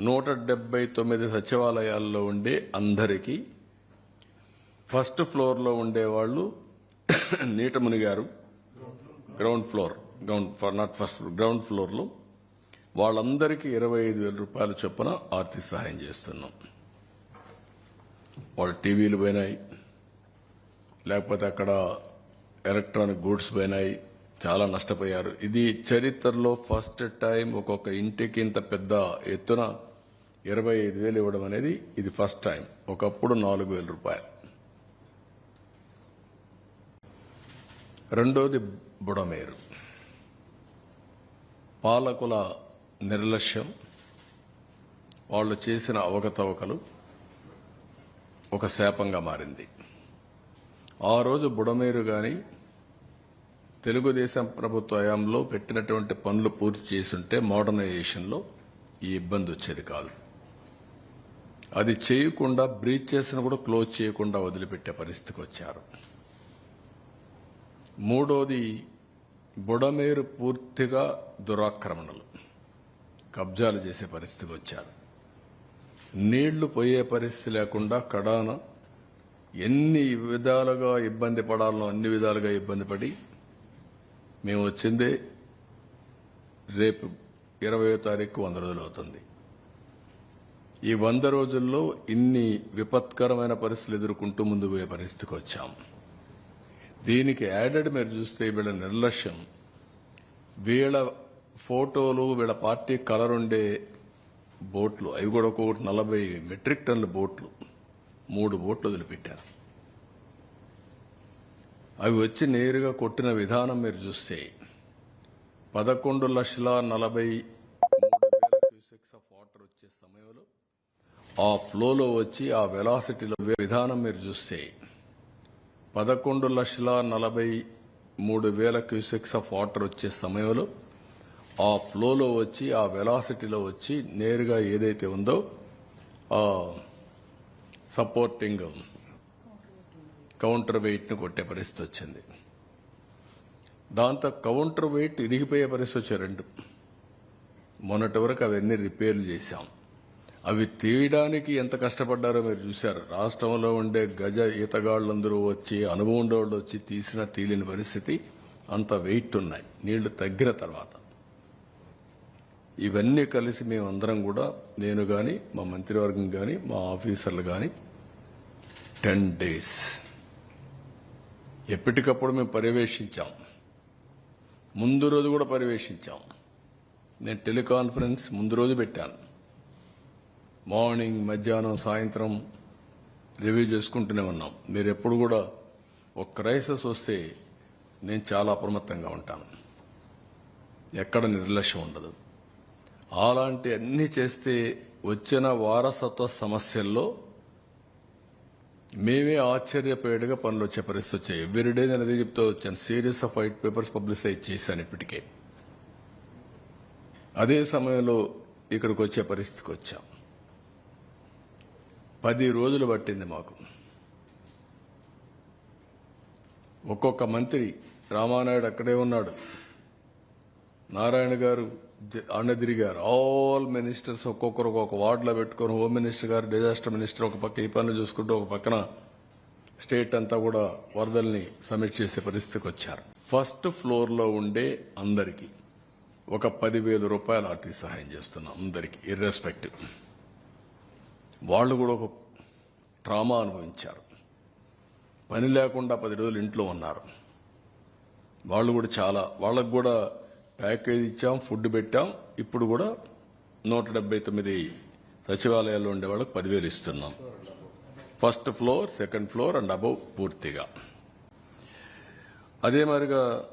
నూట డెబ్బై తొమ్మిది సచివాలయాల్లో ఉండే అందరికీ ఫస్ట్ ఫ్లోర్లో ఉండేవాళ్ళు నీట మునిగారు. Ground floor ground for not first ground ఫ్లోర్లో వాళ్ళందరికీ ఇరవై ఐదు వేల రూపాయల చొప్పున ఆర్థిక సహాయం చేస్తున్నాం. వాళ్ళ టీవీలు పోయినాయి. లేకపోతే అక్కడ ఎలక్ట్రానిక్ గూడ్స్ పోయినాయి. చాలా నష్టపోయారు. ఇది చరిత్రలో ఫస్ట్ టైం ఒక్కొక్క ఇంటికి ఇంత పెద్ద ఎత్తున ఇరవై ఐదు వేలు ఇవ్వడం అనేది ఇది ఫస్ట్ టైం ఒకప్పుడు నాలుగు వేల రూపాయలు. రెండోది బుడమేరు. పాలకుల నిర్లక్ష్యం. వాళ్ళు చేసిన అవకతవకలు ఒక శాపంగా మారింది. ఆ రోజు బుడమేరు గాని తెలుగుదేశం ప్రభుత్వ హయాంలో పెట్టినటువంటి పనులు పూర్తి చేసుంటే మోడర్నైజేషన్లో ఈ ఇబ్బంది వచ్చేది కాదు. అది చేయకుండా బ్రీచ్ చేసిన కూడా క్లోజ్ చేయకుండా వదిలిపెట్టే పరిస్థితికి వచ్చారు. మూడోది బుడమేరు పూర్తిగా దురాక్రమణలు. కబ్జాలు చేసే పరిస్థితికి వచ్చారు. నీళ్ళు పోయే పరిస్థితి లేకుండా కడాన ఎన్ని విధాలుగా ఇబ్బంది పడాలనో అన్ని విధాలుగా ఇబ్బంది పడి మేము వచ్చిందే రేపు ఇరవయో తారీఖు వంద రోజులు అవుతుంది. ఈ వంద రోజుల్లో ఇన్ని విపత్కరమైన పరిస్థితులు ఎదుర్కొంటూ ముందు పోయే పరిస్థితికి వచ్చాం. దీనికి యాడెడ్ మీరు చూస్తే వీళ్ళ నిర్లక్ష్యం. వీళ్ళ ఫోటోలు వీళ్ళ పార్టీ కలర్ ఉండే బోట్లు అవి కూడా ఒక్కొక్కటి నలభై మెట్రిక్ టన్ల బోట్లు మూడు బోట్లు వదిలిపెట్టారు. అవి వచ్చి నేరుగా కొట్టిన విధానం మీరు చూస్తే పదకొండు లక్షల నలభై ఆ ఫ్లోలో వచ్చి ఆ వెలాసిటీలో విధానం మీరు చూస్తే పదకొండు లక్షల నలభై మూడు వేల క్యూసెక్స్ ఆఫ్ వాటర్ వచ్చే సమయంలో ఆ ఫ్లోలో వచ్చి ఆ వెలాసిటీలో వచ్చి నేరుగా ఏదైతే ఉందో ఆ సపోర్టింగ్ కౌంటర్ వెయిట్ను కొట్టే పరిస్థితి వచ్చింది. దాంతో కౌంటర్ వెయిట్ ఇరిగిపోయే పరిస్థితి వచ్చాయి రెండు. మొన్నటి వరకు అవన్నీ రిపేర్లు చేశాం. అవి తీయడానికి ఎంత కష్టపడ్డారో మీరు చూశారు. రాష్ట్రంలో ఉండే గజ ఈతగాళ్ళందరూ వచ్చి అనుభవం ఉండేవాళ్ళు వచ్చి తీసిన తీలిన పరిస్థితి అంత వెయిట్ ఉన్నాయి. నీళ్ళు తగ్గిన తర్వాత. ఇవన్నీ కలిసి మేమందరం కూడా నేను కానీ మా మంత్రివర్గం కానీ మా ఆఫీసర్లు కానీ టెన్ డేస్ ఎప్పటికప్పుడు మేము పర్యవేక్షించాం. ముందు రోజు కూడా పర్యవేక్షించాం. నేను టెలికాన్ఫరెన్స్ ముందు రోజు పెట్టాను. మార్నింగ్ మధ్యాహ్నం సాయంత్రం రివ్యూ చేసుకుంటూనే ఉన్నాం. మీరు ఎప్పుడు కూడా ఒక క్రైసిస్ వస్తే నేను చాలా అప్రమత్తంగా ఉంటాను. ఎక్కడ నిర్లక్ష్యం ఉండదు. అలాంటి అన్నీ చేస్తే వచ్చిన వారసత్వ సమస్యల్లో మేమే ఆశ్చర్యపోయేట్టుగా పనులు వచ్చే పరిస్థితి వచ్చాయి. ఎవ్రీడే నేను అదే చెప్తూ వచ్చాను. Series of white papers publicise చేశాను ఇప్పటికే. అదే సమయంలో ఇక్కడికి వచ్చే పరిస్థితికి వచ్చాం. పది రోజులు పట్టింది మాకు. ఒక్కొక్క మంత్రి రామానాయుడు అక్కడే ఉన్నాడు. నారాయణ గారు జ- తిరిగారు. ఆల్ మినిస్టర్స్ ఒక్కొక్కరు ఒక్కొక్క వార్డులో పెట్టుకొని హోమ్ మినిస్టర్ గారు డిజాస్టర్ మినిస్టర్ ఒక పక్క ఈ పనులు చూసుకుంటూ ఒక పక్కన స్టేట్ అంతా కూడా వరదల్ని సబ్మిట్ చేసే పరిస్థితికి వచ్చారు. ఫస్ట్ ఫ్లోర్లో ఉండే అందరికీ ఒక పదివేల రూపాయల ఆర్థిక సహాయం చేస్తున్నాం అందరికీ ఇర్రెస్పెక్టివ్ వాళ్ళు కూడా ఒక ట్రామా అనుభవించారు. పని లేకుండా పది రోజులు ఇంట్లో ఉన్నారు. వాళ్ళు కూడా చాలా వాళ్ళకు కూడా ప్యాకేజ్ ఇచ్చాం ఫుడ్ పెట్టాం. ఇప్పుడు కూడా నూట డెబ్బై తొమ్మిది సచివాలయాల్లో ఉండే వాళ్ళకి పదివేలు ఇస్తున్నాం. First floor second floor and above పూర్తిగా. అదే మాదిరిగా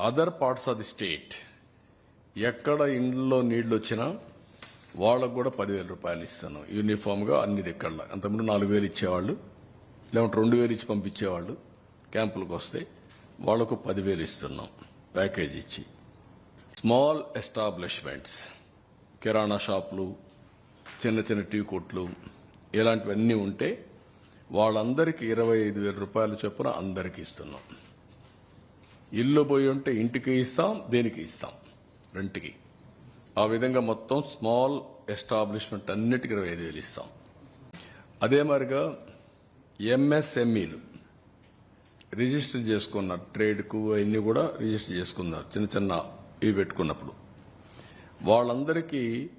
other parts of the state ఎక్కడ ఇండ్లలో నీళ్ళు వచ్చినా వాళ్ళకు కూడా పదివేల రూపాయలు ఇస్తున్నాం యూనిఫామ్గా అన్ని దిక్కల్లో అంతకుముందు నాలుగు వేలు ఇచ్చేవాళ్ళు లేకుంటే రెండు వేలు ఇచ్చి పంపించేవాళ్ళు. క్యాంపులకు వస్తే వాళ్ళకు పదివేలు ఇస్తున్నాం ప్యాకేజ్ ఇచ్చి. స్మాల్ ఎస్టాబ్లిష్మెంట్స్ కిరాణా షాపులు చిన్న చిన్న టీ కొట్లు ఇలాంటివన్నీ ఉంటే వాళ్ళందరికీ ఇరవై ఐదు వేల రూపాయలు చొప్పున అందరికీ ఇస్తున్నాం. ఇల్లు పోయి ఉంటే ఇంటికి ఇస్తాం దేనికి ఇస్తాం? రెంట్కి. ఆ విధంగా మొత్తం స్మాల్ ఎస్టాబ్లిష్మెంట్ అన్నిటికీ ఇరవై ఐదు వేలు ఇస్తాం. అదే మరిగా ఎంఎస్ఎంఈలు రిజిస్టర్ చేసుకున్నారు ట్రేడ్కు అవన్నీ కూడా రిజిస్టర్ చేసుకున్నారు. చిన్న చిన్న ఇవి పెట్టుకున్నప్పుడు. వాళ్ళందరికీ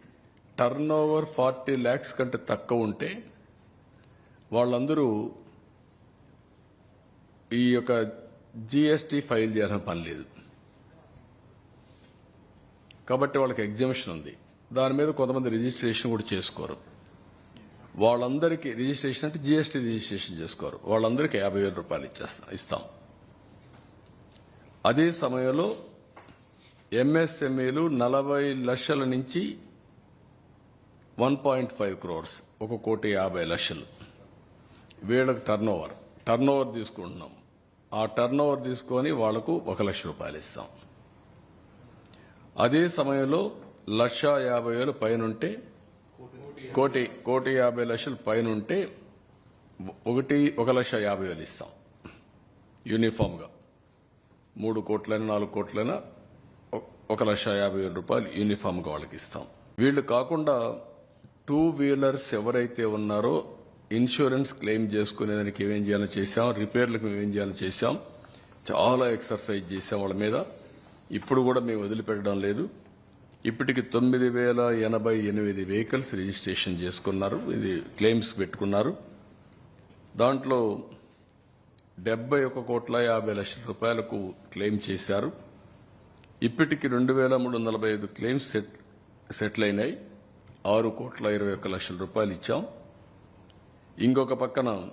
టర్న్ ఓవర్ ఫార్టీ ల్యాక్స్ కంటే తక్కువ ఉంటే వాళ్ళందరూ ఈ యొక్క జిఎస్టీ ఫైల్ చేయాల్సిన పని లేదు. కాబట్టి వాళ్ళకి ఎగ్జిబిషన్ ఉంది. దాని మీద కొంతమంది రిజిస్ట్రేషన్ కూడా చేసుకోరు. వాళ్ళందరికీ రిజిస్ట్రేషన్ అంటే జిఎస్టీ రిజిస్ట్రేషన్ చేసుకోరు. వాళ్ళందరికీ యాభై వేల రూపాయలు ఇచ్చేస్తాం ఇస్తాం. అదే సమయంలో ఎంఎస్ఎంఈలు నలభై లక్షల నుంచి వన్ పాయింట్ ఫైవ్ క్రోర్స్ ఒక కోటి యాభై లక్షలు. వీళ్ళకి టర్న్ ఓవర్ టర్న్ ఓవర్ తీసుకుంటున్నాం. ఆ టర్న్ ఓవర్ తీసుకొని వాళ్ళకు ఒక లక్ష రూపాయలు ఇస్తాం. అదే సమయంలో లక్ష యాభై వేలు పైనుంటే కోటి కోటి యాభై లక్షలు పైనుంటే ఒకటి ఒక లక్ష యాభై వేలు ఇస్తాం. యూనిఫామ్గా. మూడు కోట్లైనా నాలుగు కోట్లైనా ఒక లక్ష యాభై వేల రూపాయలు యూనిఫామ్గా వాళ్ళకి ఇస్తాం. వీళ్ళు కాకుండా టూ వీలర్స్ ఎవరైతే ఉన్నారో ఇన్సూరెన్స్ క్లెయిమ్ చేసుకునే దానికి ఏమేం చేయాలో చేశాం రిపేర్లకు మేము ఏం చేయాలో చేశాం చాలా ఎక్సర్సైజ్ చేశాం వాళ్ళ మీద. ఇప్పుడు కూడా మేము వదిలిపెట్టడం లేదు. ఇప్పటికి తొమ్మిది వేల ఎనభై ఎనిమిది వెహికల్స్ రిజిస్ట్రేషన్ చేసుకున్నారు. ఇది క్లెయిమ్స్ పెట్టుకున్నారు. దాంట్లో డెబ్బై ఒక కోట్ల యాభై లక్షల రూపాయలకు క్లెయిమ్ చేశారు. ఇప్పటికి రెండు వేల మూడు వందల నలభై ఐదు క్లెయిమ్స్ సెట్ సెటిల్ అయినాయి. ఆరు కోట్ల ఇరవై ఒక లక్షల రూపాయలు ఇచ్చాం. ఇంకొక పక్కన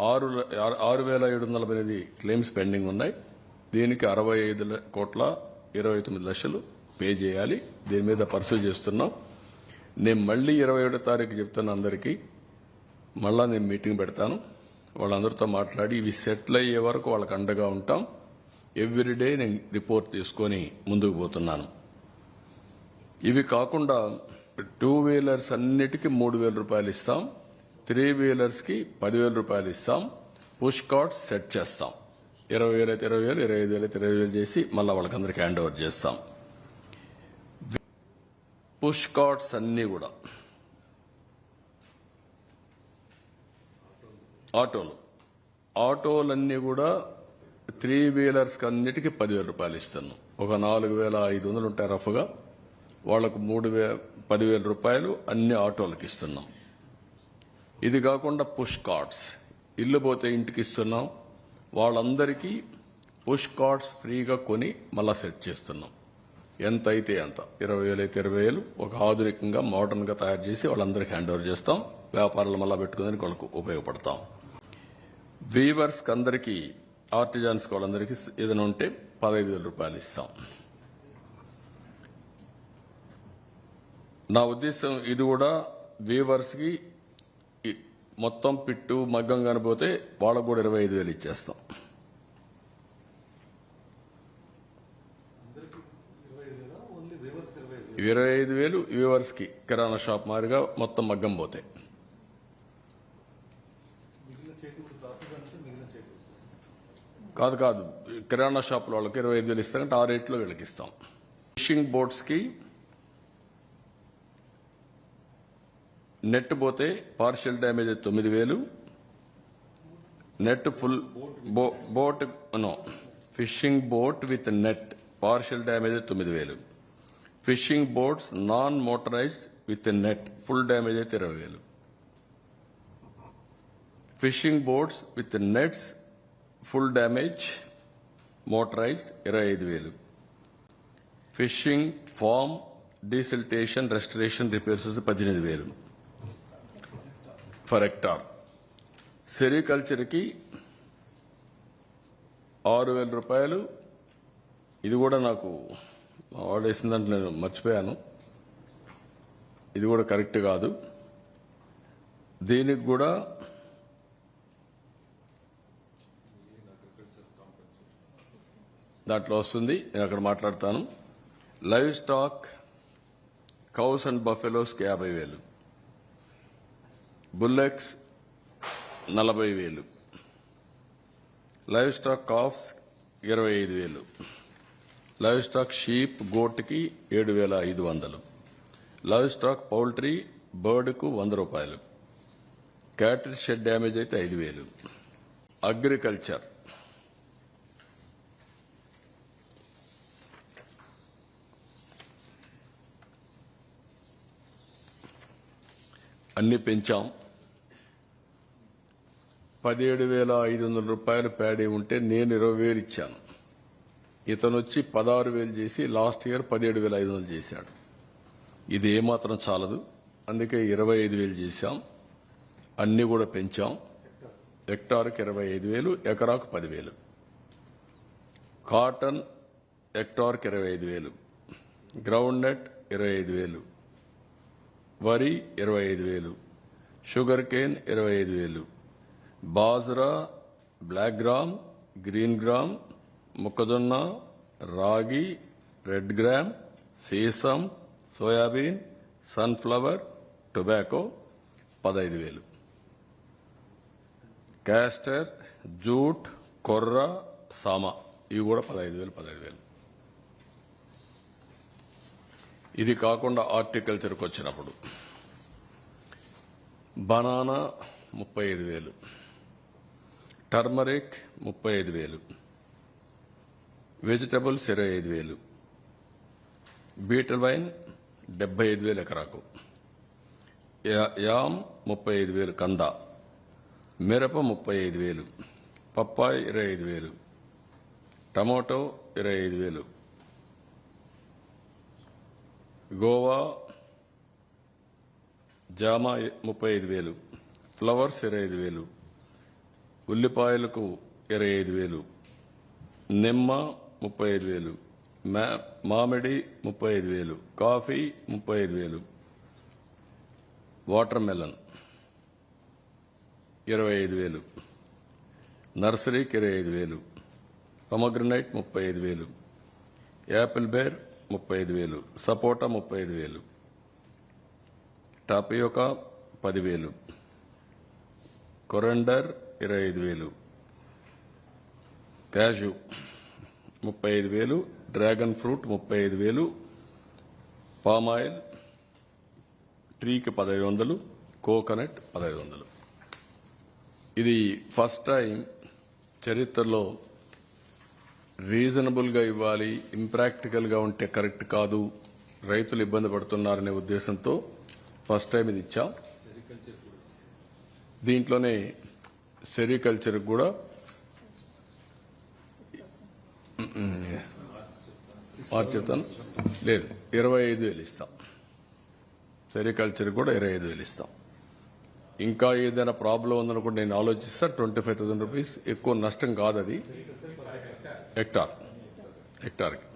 ఆరు ఆరు- వేల ఏడు వందల నలభై ఎనిమిది క్లెయిమ్స్ పెండింగ్ ఉన్నాయి. దీనికి అరవై ఐదు కోట్ల ఇరవై తొమ్మిది లక్షలు పే చేయాలి. దీని మీద పర్సూ చేస్తున్నాం. నేను మళ్ళీ ఇరవై ఏడో తారీఖు చెప్తాను అందరికీ మళ్ళా నేను మీటింగ్ పెడతాను. వాళ్ళందరితో మాట్లాడి ఇవి సెటిల్ అయ్యే వరకు వాళ్ళకి అండగా ఉంటాం. ఎవ్రీడే నేను రిపోర్ట్ తీసుకొని ముందుకు పోతున్నాను. ఇవి కాకుండా టూ వీలర్స్ అన్నిటికీ మూడు వేల రూపాయలు ఇస్తాం. త్రీ వీలర్స్కి పదివేల రూపాయలు ఇస్తాం. పుష్ కార్డ్స్ సెట్ చేస్తాం. ఇరవై వేలు అయితే ఇరవై వేలు ఇరవై ఐదు వేలు అయితే ఇరవై వేలు చేసి మళ్ళీ వాళ్ళకందరికీ హ్యాండ్ ఓవర్ చేస్తాం. పుష్ కార్డ్స్ అన్నీ కూడా. ఆటోలు. ఆటోలన్నీ కూడా త్రీ వీలర్స్కి అన్నిటికీ పదివేల రూపాయలు ఇస్తున్నాం. ఒక నాలుగు వేల ఐదు వందలు ఉంటాయి రఫ్గా వాళ్ళకు మూడు వే పదివేల రూపాయలు అన్ని ఆటోలకు ఇస్తున్నాం. ఇది కాకుండా పుష్ కార్డ్స్ ఇల్లు పోతే ఇంటికి ఇస్తున్నాం. వాళ్ళందరికీ పుష్ కార్డ్స్ ఫ్రీగా కొని మళ్ళా సెట్ చేస్తున్నాం. ఎంత అయితే ఎంత ఇరవై వేలు అయితే ఇరవై వేలు. ఒక ఆధునికంగా మోడర్న్గా తయారు చేసి వాళ్ళందరికీ హ్యాండ్ ఓవర్ చేస్తాం. వ్యాపారాలు మళ్ళా పెట్టుకుని వాళ్ళకు ఉపయోగపడతాం. వీవర్స్కి అందరికీ ఆర్టిజాన్స్కి వాళ్ళందరికీ ఏదైనా ఉంటే పదహైదు వేల రూపాయలు ఇస్తాం. నా ఉద్దేశం ఇది కూడా వీవర్స్కి మొత్తం పిట్టు మగ్గం కనిపోతే వాళ్ళకు కూడా ఇరవై ఐదు వేలు ఇచ్చేస్తాం. ఇరవై ఐదు వేలు వ్యూవర్స్కి కిరాణా షాప్ మాదిరిగా మొత్తం మగ్గం పోతాయి కాదు కాదు కిరాణా షాపుల వాళ్ళకి ఇరవై ఐదు వేలు ఇస్తాం అంటే ఆ రేట్లో వీళ్ళకి ఇస్తాం. ఫిషింగ్ బోట్స్కి నెట్ పోతే పార్షియల్ డ్యామేజ్ తొమ్మిది వేలు. Net full boat no fishing boat with net partial damage తొమ్మిది వేలు. Fishing boats non motorised with net full damage అయితే ఇరవై వేలు. Fishing boats with nets full damage motorised ఇరవై ఐదు వేలు. Fishing farm desiltation restoration repairs పద్దెనిమిది వేలు. For hectare. సెరికల్చర్కి ఆరు వేల రూపాయలు. ఇది కూడా నాకు ఆర్డర్ వాడు వేసిందంటే నేను మర్చిపోయాను. ఇది కూడా కరెక్ట్ కాదు. దీనికి కూడా దాంట్లో వస్తుంది. నేను అక్కడ మాట్లాడతాను. లైవ్ స్టాక్ కౌస్ అండ్ బఫెలోస్కి యాభై వేలు. బుల్లెక్స్ నలభై వేలు. లైవ్ స్టాక్ కాఫ్స్ ఇరవై ఐదు వేలు. లైవ్ స్టాక్ షీప్ గోట్కి ఏడు వేల ఐదు వందలు. లైవ్ స్టాక్ పౌల్ట్రీ బర్డ్కు వంద రూపాయలు. క్యాటరీ షెడ్ డ్యామేజ్ అయితే ఐదు వేలు. అగ్రికల్చర్. అన్ని పెంచాం. పదిహేడు వేల ఐదు వందల రూపాయలు ప్యాడీ ఉంటే నేను ఇరవై వేలు ఇచ్చాను. ఇతను వచ్చి పదహారు వేలు చేసి లాస్ట్ ఇయర్ పదిహేడు వేల ఐదు వందలు చేశాడు. ఇది ఏమాత్రం చాలదు. అందుకే ఇరవై ఐదు వేలు చేశాం. అన్నీ కూడా పెంచాం. హెక్టార్కి ఇరవై ఐదు వేలు ఎకరాకు పదివేలు. కాటన్ హెక్టార్కి ఇరవై ఐదు వేలు. గ్రౌండ్ నట్ ఇరవై ఐదు వేలు. వరి ఇరవై ఐదు వేలు. షుగర్ కేన్ ఇరవై ఐదు వేలు. Bajra black gram green gram మొక్కజొన్న రాగి రెడ్ గ్రామ్ సీసం సోయాబీన్ సన్ఫ్లవర్ టొబాకో పదహైదు వేలు. క్యాస్టర్ జూట్ కొర్ర సామ. ఇవి కూడా పదహైదు వేలు పదహైదు వేలు. ఇది కాకుండా హార్టికల్చర్కి వచ్చినప్పుడు. బనానా ముప్పై ఐదు వేలు. టర్మరిక్ ముప్పై ఐదు వేలు. వెజిటబుల్స్ ఇరవై ఐదు వేలు. బీటల్ వైన్ డెబ్బై ఐదు వేలు ఎకరాకు. యా- యామ్ ముప్పై ఐదు వేలు కంద. మిరప ముప్పై ఐదు వేలు. పప్పాయి ఇరవై ఐదు వేలు. టమాటో ఇరవై ఐదు వేలు. గోవా జామ ముప్పై ఐదు వేలు. ఫ్లవర్స్ ఇరవై ఐదు వేలు. ఉల్లిపాయలకు ఇరవై ఐదు వేలు నిమ్మ ముప్పై ఐదు వేలు మా- మామిడి ముప్పై ఐదు వేలు కాఫీ ముప్పై ఐదు వేలు వాటర్ మెలన్ ఇరవై ఐదు వేలు నర్సరీకి ఇరవై ఐదు వేలు పమగ్రనైట్ ముప్పై ఐదు వేలు యాపిల్ బేర్ ముప్పై ఐదు వేలు సపోటా ముప్పై ఐదు వేలు టాపియోకా పదివేలు కొరండర్ ఇరవై ఐదు వేలు. క్యాజు ముప్పై ఐదు వేలు. డ్రాగన్ ఫ్రూట్ ముప్పై ఐదు వేలు. పామాయిల్ ట్రీకి పదహైదు వందలు. కోకోనట్ పదహైదు వందలు. ఇది ఫస్ట్ టైం చరిత్రలో రీజనబుల్గా ఇవ్వాలి ఇంప్రాక్టికల్గా ఉంటే కరెక్ట్ కాదు రైతులు ఇబ్బంది పడుతున్నారనే ఉద్దేశంతో ఫస్ట్ టైం ఇది ఇచ్చాం. దీంట్లోనే సెరికల్చర్కి కూడా మార్చి చెప్తాను లేదు ఇరవై ఐదు వేలు ఇస్తాం. సెరికల్చర్ కూడా ఇరవై ఐదు వేలు ఇస్తాం. ఇంకా ఏదైనా ప్రాబ్లం ఉందనుకుంటే నేను ఆలోచిస్తా ట్వంటీ ఫైవ్ థౌసండ్ రూపీస్ ఎక్కువ నష్టం కాదు అది. హెక్టార్. హెక్టార్కి.